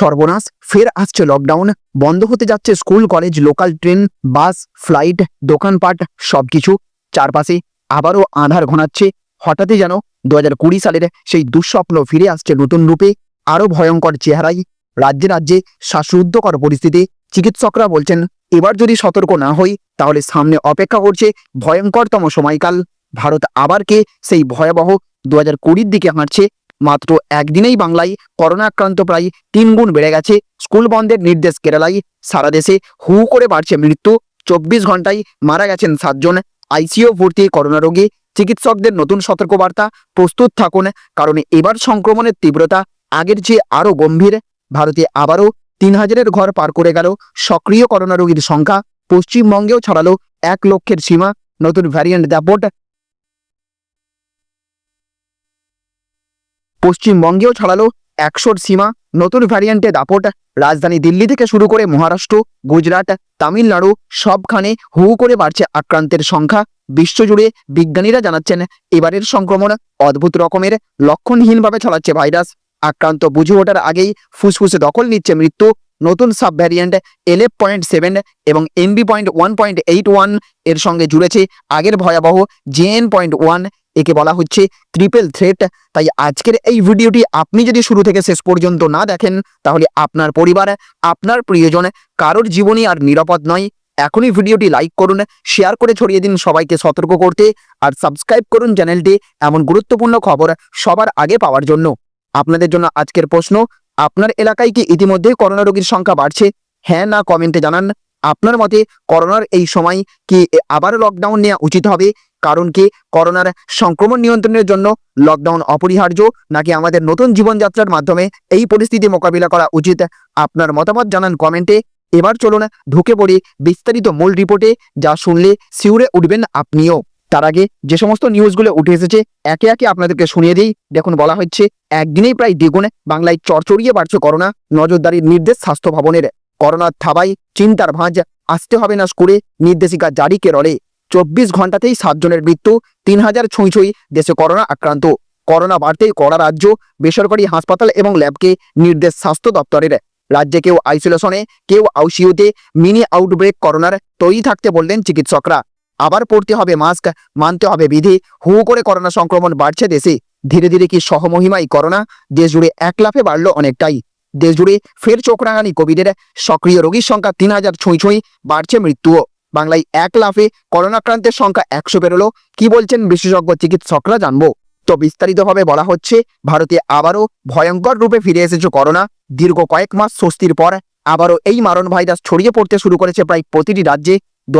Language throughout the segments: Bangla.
সর্বনাশ, ফের আসছে লকডাউন বন্ধ হতে যাচ্ছে school college local train bus flight দোকানপাট, সবকিছু। চারপাশে আবারও আধার ঘনাচ্ছে। হঠাৎই যেন দু হাজার কুড়ি সালের সেই দুঃস্বপ্ন ফিরে আসছে নতুন রূপে। আরও ভয়ঙ্কর চেহারাই। রাজ্যে রাজ্যে শ্বাসরুদ্ধকর পরিস্থিতি। চিকিৎসকরা বলছেন, এবার যদি সতর্ক না হই, তাহলে সামনে অপেক্ষা করছে ভয়ঙ্করতম সময়কাল। ভারত আবার কে সেই ভয়াবহ দু হাজার কুড়ির দিকে হাঁটছে। মাত্র একদিনেই বাংলায় করোনা আক্রান্ত প্রায় তিন গুণ বেড়ে গেছে। স্কুল বন্ধের নির্দেশ কেরালায়। সারা দেশে হু করে বাড়ছে মৃত্যু। চব্বিশ ঘন্টায় মারা গেছেন সাতজন। আইসিও ভর্তি করোনা রোগী। চিকিৎসকদের নতুন সতর্কবার্তা। প্রস্তুত থাকুন, কারণ এবার সংক্রমণের তীব্রতা আগের চেয়ে আরও গম্ভীর। ভারতে আবারও তিন হাজারের ঘর পার করে গেল সক্রিয় করোনা রোগীর সংখ্যা। পশ্চিমবঙ্গেও ছড়ালো এক লক্ষের সীমা। নতুন ভ্যারিয়েন্ট দাপট পশ্চিমবঙ্গেও ছাড়ালো একশোর সীমা। নতুন ভ্যারিয়েন্টে দাপট। রাজধানী দিল্লি থেকে শুরু করে মহারাষ্ট্র, গুজরাট, তামিলনাড়ু সবখানে হু করে বাড়ছে আক্রান্তের সংখ্যা। বিশ্বজুড়ে বিজ্ঞানীরা জানাচ্ছেন, এবারের সংক্রমণ অদ্ভুত রকমের, লক্ষণহীনভাবে ছড়াচ্ছে ভাইরাস। আক্রান্ত বুঝে ওঠার আগেই ফুসফুসে দখল নিচ্ছে মৃত্যু। নতুন সাব ভ্যারিয়েন্ট এলেভ পয়েন্ট সেভেন এবং MB point one point eight ওয়ানের সঙ্গে জুড়েছে। আগের ভয়াবহ জেএন পয়েন্ট ওয়ান একে বলা হচ্ছে ট্রিপল থ্রেট তাই আজকের এই ভিডিওটি আপনি যদি শুরু থেকে শেষ পর্যন্ত না দেখেন, তাহলে আপনার পরিবার, আপনার প্রিয়জন কারোর জীবনই আর নিরাপদ নয়। এখনই ভিডিওটি লাইক করুন শেয়ার করে ছড়িয়ে দিন সবাইকে সতর্ক করতে আর সাবস্ক্রাইব করুন চ্যানেলটি এমন গুরুত্বপূর্ণ খবর সবার আগে পাওয়ার জন্য। আপনাদের জন্য আজকের প্রশ্ন আপনার এলাকায় কি ইতিমধ্যেই করোনা রোগীর সংখ্যা বাড়ছে? হ্যাঁ না কমেন্টে জানান। আপনার মতে করোনার এই সময় কি আবার লকডাউন নেওয়া উচিত হবে? কারণ কি করোনার সংক্রমণ নিয়ন্ত্রণের জন্য লকডাউন অপরিহার্য, নাকি আমাদের নতুন জীবনযাত্রার মাধ্যমে এই পরিস্থিতি মোকাবিলা করা উচিত? আপনার মতামত জানান কমেন্টে এবার চলুন ঢুকে পড়ি বিস্তারিত মূল রিপোর্টে যা শুনলে শিউরে উঠবেন আপনিও। তার আগে যে সমস্ত নিউজগুলো উঠে এসেছে, একে একে আপনাদেরকে শুনিয়ে দিই। দেখুন, বলা হচ্ছে, একদিনেই প্রায় দ্বিগুণে বাংলায় চরচড়িয়ে বাড়ছে করোনা। নজরদারির নির্দেশ স্বাস্থ্য ভবনের। করোনার থাবাই চিন্তার ভাঁজ। আসতে হবে না স্কুলে, নির্দেশিকা জারি কেরলে। চব্বিশ ঘন্টাতেই সাতজনের মৃত্যু, তিন হাজার ছুঁই ছুঁই দেশে করোনা আক্রান্ত। করোনা বাড়তেই কড়া রাজ্য, বেসরকারি হাসপাতাল এবং ল্যাবকে নির্দেশ স্বাস্থ্য দপ্তরের। রাজ্যে কেউ আইসোলেশনে, কেউ আইসিইউতে, মিনি আউটব্রেক করোনার তৈরি থাকতে বললেন চিকিৎসকরা। আবার পড়তে হবে মাস্ক, মানতে হবে বিধি। হু করে করোনা সংক্রমণ বাড়ছে দেশে। ধীরে ধীরে কি সহমহিমাই করোনা? দেশ জুড়ে এক লাফে বাড়ল অনেকটাই। দেশ জুড়ে ফের চোখ রাঙানি কোভিডের সক্রিয় রোগীর সংখ্যা তিন হাজার ছুঁই ছুঁই বাড়ছে মৃত্যুও। বাংলায় এক লাফে করোনাক্রান্তের সংখ্যা একশো বেরোলো। কি বলছেন বিশেষজ্ঞ চিকিৎসকরা জানব। তো বিস্তারিতভাবে বলা হচ্ছে, ভারতে আবারও ভয়ঙ্কর রূপে ফিরে এসেছে করোনা। দীর্ঘ কয়েক মাস স্বস্তির পর আবারও এই মারণ ভাইরাস ছড়িয়ে পড়তে শুরু করেছে প্রায় প্রতিটি রাজ্যে। দু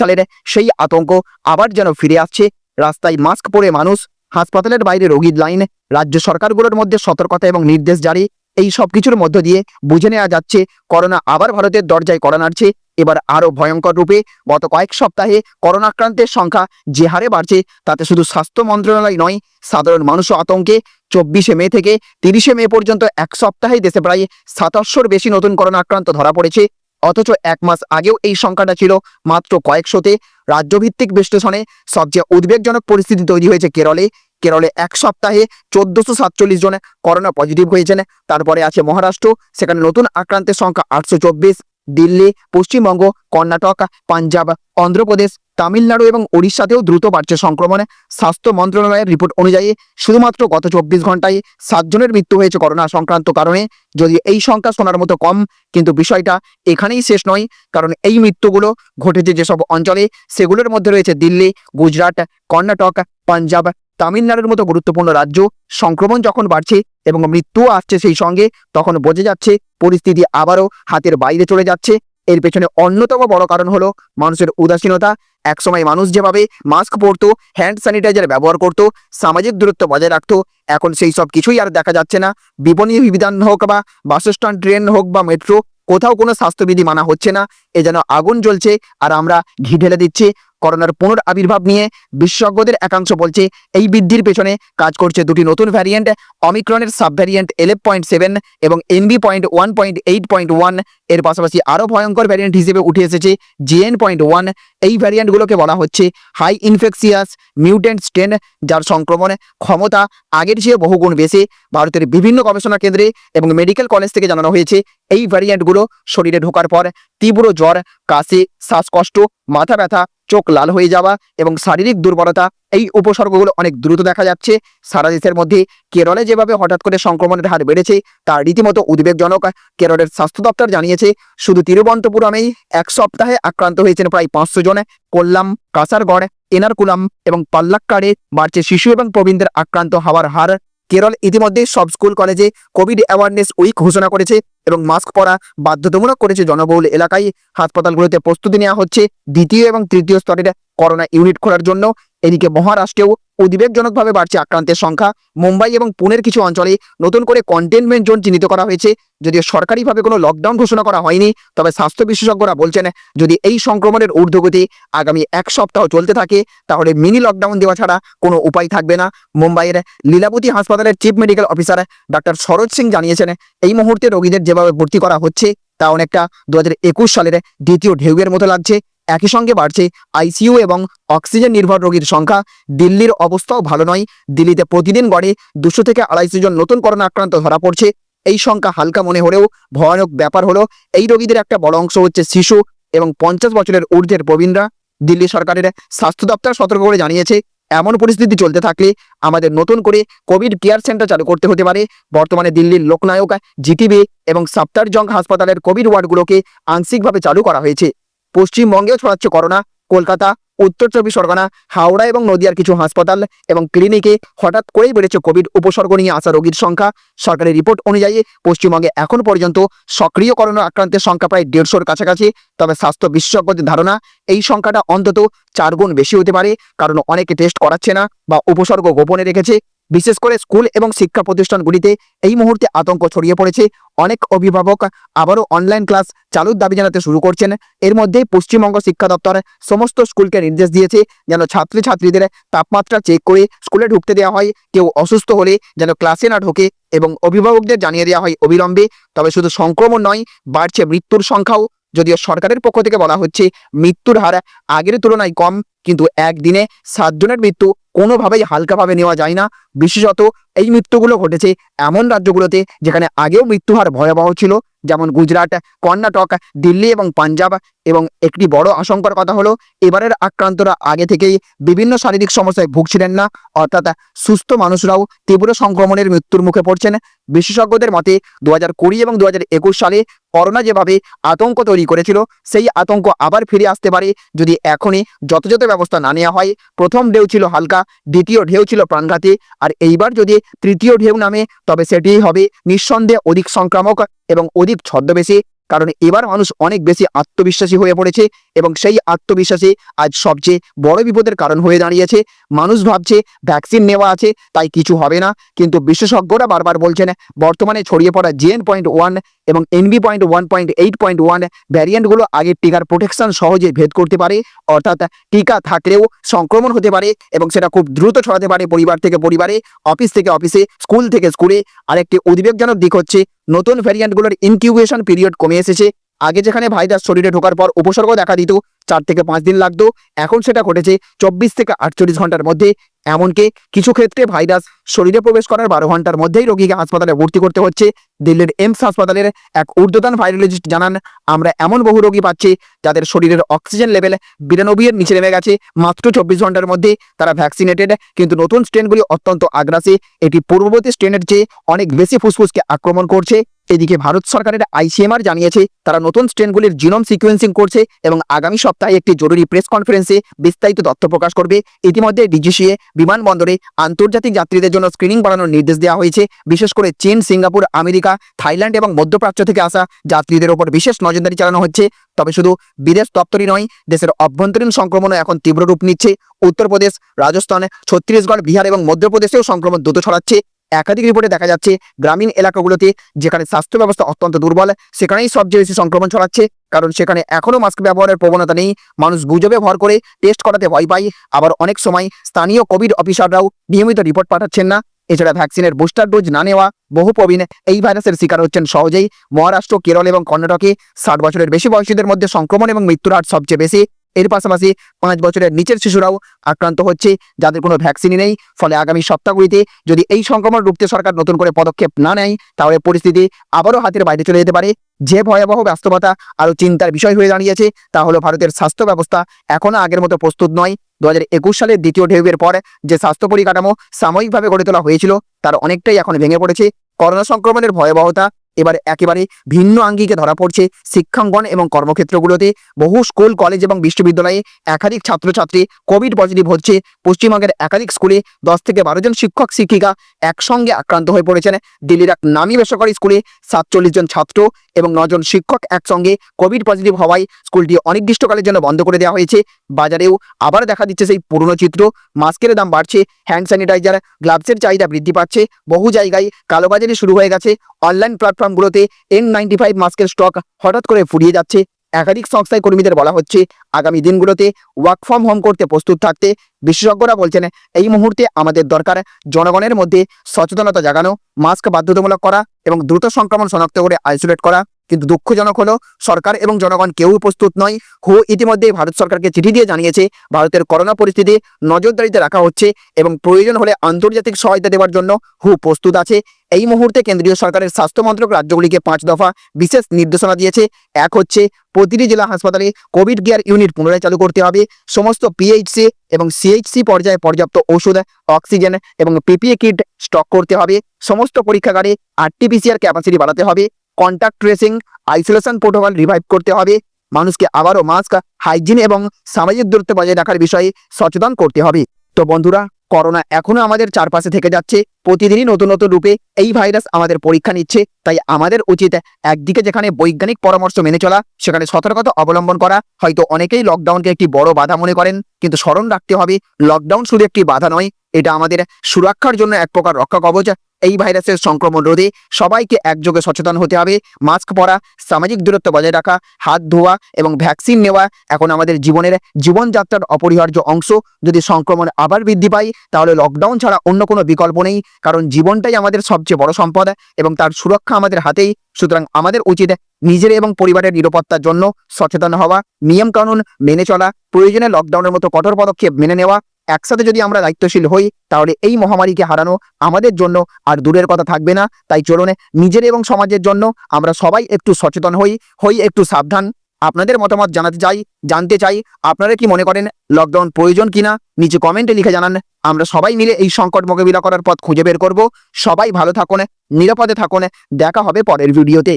সালের সেই আতঙ্ক আবার যেন ফিরে আসছে। রাস্তায় মাস্ক পরে মানুষ, হাসপাতালের বাইরে রোগীর লাইন, রাজ্য সরকারগুলোর মধ্যে সতর্কতা এবং নির্দেশ জারি, এই সব কিছুর মধ্য দিয়ে বুঝে নেওয়া যাচ্ছে, করোনা আবার ভারতের দরজায় করা নাড়ছে। এবার আরও ভয়ঙ্কর রূপে গত কয়েক সপ্তাহে করোনা আক্রান্তের সংখ্যা যে হারে বাড়ছে, তাতে শুধু স্বাস্থ্য মন্ত্রণালয় নয়, সাধারণ মানুষও আতঙ্কে। চব্বিশে মে থেকে তিরিশে মে পর্যন্ত এক সপ্তাহে দেশে প্রায় সাতাশশোর বেশি নতুন করোনা আক্রান্ত ধরা পড়েছে। অথচ এক মাস আগেও এই সংখ্যাটা ছিল মাত্র কয়েকশোতে। রাজ্যভিত্তিক বিশ্লেষণে সবচেয়ে উদ্বেগজনক পরিস্থিতি তৈরি হয়েছে কেরলে। কেরলে এক সপ্তাহে চোদ্দশো সাতচল্লিশ জনে করোনা পজিটিভ হয়েছেন। তারপরে আছে মহারাষ্ট্র, সেখানে নতুন আক্রান্তের সংখ্যা আটশো চব্বিশ। দিল্লি, পশ্চিমবঙ্গ, কর্ণাটক, পাঞ্জাব, অন্ধ্রপ্রদেশ, তামিলনাড়ু এবং ওড়িশাতেও দ্রুত বাড়ছে সংক্রমণ। স্বাস্থ্য মন্ত্রণালয়ের রিপোর্ট অনুযায়ী শুধুমাত্র গত চব্বিশ ঘন্টায় সাতজনের মৃত্যু হয়েছে করোনা সংক্রান্ত কারণে। যদি এই সংখ্যা শোনার মতো কম, কিন্তু বিষয়টা এখানেই শেষ নয়, কারণ এই মৃত্যুগুলো ঘটেছে যেসব অঞ্চলে, সেগুলোর মধ্যে রয়েছে দিল্লি, গুজরাট, কর্ণাটক, পাঞ্জাব তামিলনাড়ুর মতো গুরুত্বপূর্ণ রাজ্য, সংক্রমণ যখন বাড়ছে এবং মৃত্যুও আসছে সেই সঙ্গে, তখন বোঝা যাচ্ছে পরিস্থিতি আবারও হাতের বাইরে চলে যাচ্ছে। এর পেছনে অন্যতম বড় কারণ হলো মানুষের উদাসীনতা। একসময় মানুষ যেভাবে মাস্ক পরতো হ্যান্ড স্যানিটাইজার ব্যবহার করত, সামাজিক দূরত্ব বজায় রাখতো, এখন সেই সব কিছুই আর দেখা যাচ্ছে না। বিপণী বিধান হোক বা বাসস্ট্যান্ড ট্রেন হোক বা মেট্রো, কোথাও কোনো স্বাস্থ্যবিধি মানা হচ্ছে না। এ যেন আগুন জ্বলছে আর আমরা ঘি ঢেলে দিচ্ছি। করোনার পুনর আবির্ভাব নিয়ে বিশেষজ্ঞদের একাংশ বলছে, এই বৃদ্ধির পেছনে কাজ করছে দুটি নতুন ভ্যারিয়েন্ট অমিক্রনের সাব ভ্যারিয়েন্ট এলেভ পয়েন্ট সেভেন এবং NB point one point eight point ওয়ানের পাশাপাশি আরও ভয়ঙ্কর ভ্যারিয়েন্ট হিসেবে উঠে এসেছে জিএন পয়েন্ট ওয়ান এই ভ্যারিয়েন্টগুলোকে বলা হচ্ছে হাই ইনফেকশিয়াস মিউটেন্ট স্টেন যার সংক্রমণ ক্ষমতা আগের চেয়ে বহুগুণ বেশি। ভারতের বিভিন্ন গবেষণা কেন্দ্রে এবং মেডিকেল কলেজ থেকে জানানো হয়েছে, এই ভ্যারিয়েন্টগুলো শরীরে ঢোকার পর তীব্র জ্বর, কাশি, শ্বাসকষ্ট, মাথা ব্যথা চোখ লাল হয়ে যাওয়া এবং শারীরিক দুর্বলতা, এই উপসর্গগুলো অনেক দ্রুত দেখা যাচ্ছে। সারা দেশের মধ্যে কেরলে যেভাবে হঠাৎ করে সংক্রমণের হার বেড়েছে তা রীতিমতো উদ্বেগজনক। কেরলের স্বাস্থ্য দপ্তর জানিয়েছে, শুধু তিরুবন্তপুরমেই এক সপ্তাহে আক্রান্ত হয়েছেন প্রায় পাঁচশো জন। কোল্লাম, কাসারগড়, এনারকুলাম এবং পাল্লাক্কাড়ে বাড়ছে শিশু এবং প্রবীণদের আক্রান্ত হওয়ার হার। কেরল ইতিমধ্যে সব স্কুল, কলেজে কোভিড অ্যাওয়ারনেস উইক ঘোষণা করেছে এবং মাস্ক পরা বাধ্যতামূলক করেছে জনবহুল এলাকায়। হাসপাতালগুলোতে প্রস্তুতি নেওয়া হচ্ছে দ্বিতীয় এবং তৃতীয় স্তরের করোনা ইউনিট খোলার জন্য। এদিকে মহারাষ্ট্রেও উদ্বেগজনকভাবে বাড়ছে আক্রান্তের সংখ্যা। মুম্বাই এবং পুনের কিছু অঞ্চলে নতুন করে কন্টেনমেন্ট জোন চিহ্নিত করা হয়েছে। যদিও সরকারিভাবে কোনো লকডাউন ঘোষণা করা হয়নি, তবে স্বাস্থ্য বিশেষজ্ঞরা বলছেন, যদি এই সংক্রমণের ঊর্ধ্বগতি আগামী এক সপ্তাহ চলতে থাকে, তাহলে মিনি লকডাউন দেওয়া ছাড়া কোনো উপায় থাকবে না। মুম্বাইয়ের লীলাবতী হাসপাতালের chief medical officer doctor Sharat Singh জানিয়েছেন, এই মুহূর্তে রোগীদের যেভাবে ভর্তি করা হচ্ছে, তা অনেকটা দু হাজার একুশ সালের দ্বিতীয় ঢেউয়ের মতো লাগছে। একই সঙ্গে বাড়ছে আইসিইউ এবং অক্সিজেন নির্ভর রোগীর সংখ্যা। দিল্লির অবস্থাও ভালো নয়। দিল্লিতে প্রতিদিন গড়ে দুশো থেকে আড়াইশো জন নতুন করোনা আক্রান্ত ধরা পড়ছে। এই সংখ্যা হালকা মনে হলেও ভয়ানক ব্যাপার হলো, এই রোগীদের একটা বড় অংশ হচ্ছে শিশু এবং পঞ্চাশ বছরের ঊর্ধ্বের প্রবীণরা। দিল্লি সরকারের স্বাস্থ্য দপ্তর সতর্ক করে জানিয়েছে, এমন পরিস্থিতি চলতে থাকলে আমাদের নতুন করে কোভিড কেয়ার সেন্টার চালু করতে হতে পারে। বর্তমানে দিল্লির লোকনায়ক, জিটিবি এবং সাপ্তারজং হাসপাতালের কোভিড ওয়ার্ডগুলোকে আংশিকভাবে চালু করা হয়েছে। পশ্চিমবঙ্গেও ছড়াচ্ছে করোনা, কলকাতা, উত্তর চব্বিশ পরগনা, হাওড়া এবং নদিয়ার কিছু হাসপাতাল এবং ক্লিনিকে হঠাৎ করেই বেড়েছে কোভিড উপসর্গ নিয়ে আসা রোগীর সংখ্যা। সরকারি রিপোর্ট অনুযায়ী পশ্চিমবঙ্গে এখন পর্যন্ত সক্রিয় করোনা আক্রান্তের সংখ্যা প্রায় দেড়শোর কাছাকাছি, তবে স্বাস্থ্য বিশেষজ্ঞদের ধারণা এই সংখ্যাটা অন্তত চার গুণ বেশি হতে পারে, কারণ অনেকে টেস্ট করাচ্ছে না বা উপসর্গ গোপনে রেখেছে। বিশেষ করে স্কুল এবং শিক্ষা প্রতিষ্ঠানগুলিতে এই মুহূর্তে আতঙ্ক ছড়িয়ে পড়েছে। অনেক অভিভাবক আবারও অনলাইন ক্লাস চালুর দাবি জানাতে শুরু করছেন। এর মধ্যেই পশ্চিমবঙ্গ শিক্ষা দপ্তর সমস্ত স্কুলকে নির্দেশ দিয়েছে যেন ছাত্রছাত্রীদের তাপমাত্রা চেক করে স্কুলে ঢুকতে দেওয়া হয়। কেউ অসুস্থ হলে যেন ক্লাসে না ঢোকে এবং অভিভাবকদের জানিয়ে দেওয়া হয় অবিলম্বে। তবে শুধু সংক্রমণ নয়, বাড়ছে মৃত্যুর সংখ্যাও। যদিও সরকারের পক্ষ থেকে বলা হচ্ছে, মৃত্যুর হার আগের তুলনায় কম। কিন্তু একদিনে সাতজনের মৃত্যু কোনোভাবেই হালকাভাবে নেওয়া যায় না। বিশেষত এই মৃত্যুগুলো ঘটেছে এমন রাজ্যগুলোতে যেখানে আগেও মৃত্যুহার ভয়াবহ ছিল, যেমন গুজরাট, কর্ণাটক, দিল্লি এবং পাঞ্জাব। এবং একটি বড় আশঙ্কার কথা হলো, এবারের আক্রান্তরা আগে থেকেই বিভিন্ন শারীরিক সমস্যায় ভুগছিলেন না। অর্থাৎ সুস্থ মানুষরাও তীব্র সংক্রমণের মৃত্যুর মুখে পড়ছেন। বিশেষজ্ঞদের মতে দু কুড়ি এবং দু হাজার একুশ সালে করোনা যেভাবে আতঙ্ক তৈরি করেছিল, সেই আতঙ্ক আবার ফিরে আসতে পারে যদি এখনই যথাযথ ব্যবস্থা না নেওয়া হয়। প্রথম ঢেউ ছিল হালকা, দ্বিতীয় ঢেউ ছিল প্রাণঘাতী, আর এইবার যদি তৃতীয় ঢেউ নামে, তবে সেটিই হবে নিঃসন্দেহে অধিক সংক্রামক এবং অধিক ছদ্মবেশী। কারণ এবার মানুষ অনেক বেশি আত্মবিশ্বাসী হয়ে পড়েছে এবং সেই আত্মবিশ্বাসী আজ সবচেয়ে বড় বিপদের কারণ হয়ে দাঁড়িয়েছে। মানুষ ভাবছে ভ্যাকসিন নেওয়া আছে, তাই কিছু হবে না। কিন্তু বিশেষজ্ঞরা বারবার বলছেন, বর্তমানে ছড়িয়ে পড়া জেএন পয়েন্ট ওয়ান এবং NB point one point eight point one ভ্যারিয়েন্টগুলো আগের টিকার প্রোটেকশন সহজে ভেদ করতে পারে, অর্থাৎ টিকা থাকলেও সংক্রমণ হতে পারে এবং সেটা খুব দ্রুত ছড়াতে পারে পরিবার থেকে পরিবারে, অফিস থেকে অফিসে, স্কুল থেকে স্কুলে। আরেকটি উদ্বেগজনক দিক হচ্ছে নতুন ভ্যারিয়েন্টগুলোর ইনকিউবেশন পিরিয়ড কমে এসেছে। আগে যেখানে ভাইরাস শরীরে ঢোকার পর উপসর্গ দেখা দিত, চার থেকে পাঁচ দিন লাগতো। এখন সেটা ঘটেছে চব্বিশ থেকে আটচল্লিশ ঘণ্টার মধ্যে। এমনকি কিছু ক্ষেত্রে ভাইরাস শরীরে প্রবেশ করার বারো ঘণ্টার মধ্যেই রোগীকে হাসপাতালে ভর্তি করতে হচ্ছে। দিল্লির এমস হাসপাতালের এক ঊর্ধ্বতন ভাইরোলজিস্ট জানান, আমরা এমন বহু রোগী পাচ্ছি যাদের শরীরের অক্সিজেন লেভেল বিরানব্বই এর নিচে নেমে গেছে। মাত্র চব্বিশ ঘণ্টার মধ্যে তারা ভ্যাকসিনেটেড, কিন্তু নতুন স্ট্রেনগুলি অত্যন্ত আগ্রাসী। এটি পূর্ববর্তী স্ট্রেনের চেয়ে অনেক বেশি ফুসফুসকে আক্রমণ করছে। এদিকে ভারত সরকারের আইসিএমআর জানিয়েছে, তারা নতুন স্ট্রেনগুলির জিনোম সিকোয়েন্সিং করছে এবং আগামী সপ্তাহে একটি জরুরি প্রেস কনফারেন্সে বিস্তারিত তথ্য প্রকাশ করবে। ইতিমধ্যে ডিজিসিএ বিমানবন্দরে আন্তর্জাতিক যাত্রীদের জন্য স্ক্রিনিং বাড়ানোর নির্দেশ দেওয়া হয়েছে। বিশেষ করে চীন, সিঙ্গাপুর, আমেরিকা, থাইল্যান্ড এবং মধ্যপ্রাচ্য থেকে আসা যাত্রীদের ওপর বিশেষ নজরদারি চালানো হচ্ছে। তবে শুধু বিদেশ দপ্তরই নয়, দেশের অভ্যন্তরীণ সংক্রমণও এখন তীব্র রূপ নিচ্ছে। উত্তরপ্রদেশ, রাজস্থান, ছত্তিশগড়, বিহার এবং মধ্যপ্রদেশেও সংক্রমণ দ্রুত ছড়াচ্ছে। একাধিক রিপোর্টে দেখা যাচ্ছে, গ্রামীণ এলাকাগুলোতে যেখানে স্বাস্থ্য ব্যবস্থা অত্যন্ত দুর্বল, সেখানেই সবচেয়ে বেশি সংক্রমণ ছড়াচ্ছে। কারণ সেখানে এখনও মাস্ক ব্যবহারের প্রবণতা নেই, মানুষ গুজবে ভর করে টেস্ট করাতে ভয় পায়। আবার অনেক সময় স্থানীয় কোভিড অফিসাররাও নিয়মিত রিপোর্ট পাঠাচ্ছেন না। এছাড়া ভ্যাকসিনের বুস্টার ডোজ না নেওয়া বহু প্রবীণ এই ভাইরাসের শিকার হচ্ছেন সহজেই। মহারাষ্ট্র, কেরল এবং কর্ণাটকে ষাট বছরের বেশি বয়সীদের মধ্যে সংক্রমণ এবং মৃত্যুর হার সবচেয়ে বেশি। এর পাশাপাশি পাঁচ বছরের নিচের শিশুরাও আক্রান্ত হচ্ছে, যাদের কোনো ভ্যাকসিনই নেই। ফলে আগামী সপ্তাহগুলিতে যদি এই সংক্রমণ রুখতে সরকার নতুন করে পদক্ষেপ না নেয়, তাহলে পরিস্থিতি আবারও হাতের বাইরে চলে যেতে পারে। যে ভয়াবহ বাস্তবতা আরও চিন্তার বিষয় হয়ে দাঁড়িয়েছে, তা হলো ভারতের স্বাস্থ্য ব্যবস্থা এখনও আগের মতো প্রস্তুত নয়। দু হাজার সালের দ্বিতীয় ঢেউয়ের পর যে স্বাস্থ্য পরিকাঠামো সাময়িকভাবে গড়ে তোলা হয়েছিল, তার অনেকটাই এখন ভেঙে পড়েছে। করোনা সংক্রমণের ভয়াবহতা এবার একেবারে ভিন্ন আঙ্গিকে ধরা পড়ছে শিক্ষাঙ্গন এবং কর্মক্ষেত্রগুলোতে। বহু স্কুল, কলেজ এবং বিশ্ববিদ্যালয়ে একাধিক ছাত্রছাত্রী কোভিড পজিটিভ হচ্ছে। পশ্চিমবঙ্গের একাধিক স্কুলে দশ থেকে বারো জন শিক্ষক, শিক্ষিকা একসঙ্গে আক্রান্ত হয়ে পড়েছেন। দিল্লির এক নামী বেসরকারি স্কুলে সাতচল্লিশ জন ছাত্র এবং নজন শিক্ষক একসঙ্গে কোভিড পজিটিভ হওয়ায় স্কুলটি অনির্দিষ্টকালের জন্য বন্ধ করে দেওয়া হয়েছে। বাজারেও আবার দেখা দিচ্ছে সেই পুরনো চিত্র। মাস্কের দাম বাড়ছে হ্যান্ড স্যানিটাইজার গ্লাভসের চাহিদা বৃদ্ধি পাচ্ছে। বহু জায়গায় কালোবাজারি শুরু হয়ে গেছে। অনলাইন প্ল্যাটফর্মগুলোতে এন নাইনটি ফাইভ মাস্কের স্টক হঠাৎ করে ফুরিয়ে যাচ্ছে। একাধিক সংস্থায় কর্মীদের বলা হচ্ছে, আগামী দিনগুলোতে ওয়ার্ক ফ্রম হোম করতে প্রস্তুত থাকতে বিশেষজ্ঞরা বলছেন, এই মুহূর্তে আমাদের দরকার জনগণের মধ্যে সচেতনতা জাগানো মাস্ক বাধ্যতামূলক করা এবং দ্রুত সংক্রমণ শনাক্ত করে আইসোলেট করা। কিন্তু দুঃখজনক হলো, সরকার এবং জনগণ কেউ প্রস্তুত নয়। হু ইতিমধ্যে ভারত সরকারকে চিঠি দিয়ে জানিয়েছে, ভারতের করোনা পরিস্থিতি নজরদারিতে রাখা হচ্ছে এবং প্রয়োজন হলে আন্তর্জাতিক সহায়তা দেওয়ার জন্য হু প্রস্তুত আছে। এই মুহূর্তে কেন্দ্রীয় সরকারের স্বাস্থ্য মন্ত্রক রাজ্যগুলিকে পাঁচ দফা বিশেষ নির্দেশনা দিয়েছে। এক হচ্ছে, প্রতিটি জেলা হাসপাতালে কোভিড কেয়ার ইউনিট পুনরায় চালু করতে হবে। সমস্ত পিএইচসি এবং সিএইচসি পর্যায়ে পর্যাপ্ত ওষুধ, অক্সিজেন এবং পিপিএ কিট স্টক করতে হবে। সমস্ত পরীক্ষাগারে আরটিপিসিআর ক্যাপাসিটি বাড়াতে হবে। Contact tracing isolation protocol revive করতে হবে। মানুষকে আবারও মাস্ক হাইজিন এবং সামাজিক দূরত্ব বজায় রাখার বিষয়ে সচেতন করতে হবে। তো বন্ধুরা, করোনা এখনও আমাদের চারপাশে থেকে যাচ্ছে। প্রতিদিনই নতুন নতুন রূপে এই ভাইরাস আমাদের পরীক্ষা নিচ্ছে। তাই আমাদের উচিত একদিকে যেখানে বৈজ্ঞানিক পরামর্শ মেনে চলা, সেখানে সতর্কতা অবলম্বন করা। হয়তো অনেকেই লকডাউনকে একটি বড় বাধা মনে করেন, কিন্তু স্মরণ রাখতে হবে লকডাউন শুধু একটি বাধা নয় এটা আমাদের সুরক্ষার জন্য এক প্রকার রক্ষা কবচ। এই ভাইরাসের সংক্রমণ রোধে সবাইকে একযোগে সচেতন হতে হবে। মাস্ক পরা, সামাজিক দূরত্ব বজায় রাখা, হাত ধোয়া এবং ভ্যাকসিন নেওয়া এখন আমাদের জীবনের জীবনযাত্রার অপরিহার্য অংশ। যদি সংক্রমণ আবার বৃদ্ধি পায়, তাহলে লকডাউন ছাড়া অন্য কোনো বিকল্প নেই, কারণ জীবনটাই আমাদের সবচেয়ে বড় সম্পদ এবং তার সুরক্ষা আমাদের হাতেই। সুতরাং আমাদের উচিত নিজের এবং পরিবারের নিরাপত্তার জন্য সচেতন হওয়া। নিয়মকানুন মেনে চলা, প্রয়োজনে লকডাউনের মতো কঠোর পদক্ষেপ মেনে নেওয়া। একসাথে যদি আমরা দায়িত্বশীল হই, তাহলে এই মহামারীকে হারানো আমাদের জন্য আর দূরের কথা থাকবে না। তাই চলুন নিজের এবং সমাজের জন্য আমরা সবাই একটু সচেতন হই হই একটু সাবধান। আপনাদের মতামত জানাতে চাই, জানতে চাই, আপনারা কি মনে করেন লকডাউন প্রয়োজন কিনা? নিচে কমেন্টে লিখে জানান। আমরা সবাই মিলে এই সংকট মোকাবিলা করার পথ খুঁজে বের করব। সবাই ভালো থাকুন, নিরাপদে থাকুন। দেখা হবে পরের ভিডিওতে